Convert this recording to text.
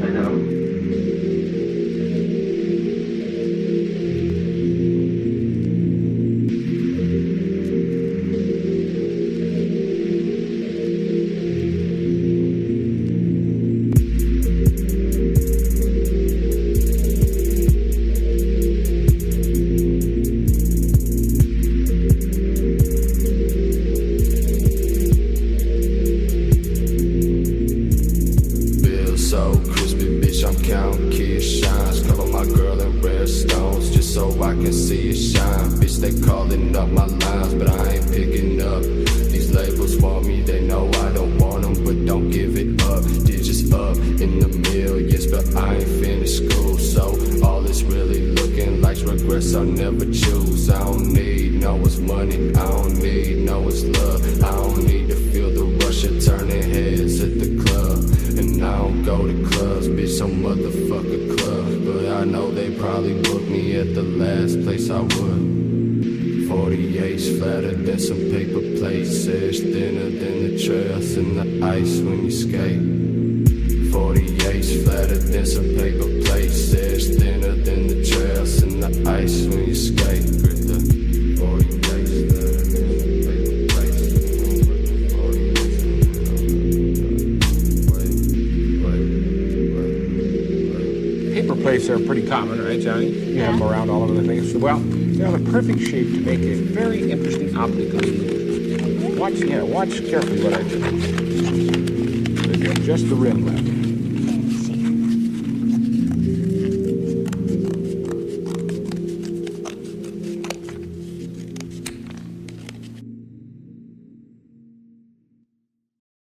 看一下啊 so crispy, bitch, I'm counting kid shines. Cover my girl in red stones just so I can see it shine. Bitch, they calling up my lines, but I ain't picking up. These labels want me, they know I don't want them, but don't give it up. Digits up in the millions, but I ain't finished school, so all it's really looking like's regrets I'll never choose. I don't need no one's money, I don't need no one's love. I don't need to feel the rush of turning heads at the club. Go to clubs, bitch, some motherfucker clubs. But I know they probably booked me at the last place I would. 48's flatter than some paper plates. Thinner than the trails in the ice when you skate. 48's flatter than some paper plates. Thinner than the trails in the ice when you skate. Paper plates are pretty common, right, Johnny? You have them around all over the place. Well, they're the perfect shape to make a very interesting optical illusion. Watch, yeah, watch carefully what I do. Just the rim left.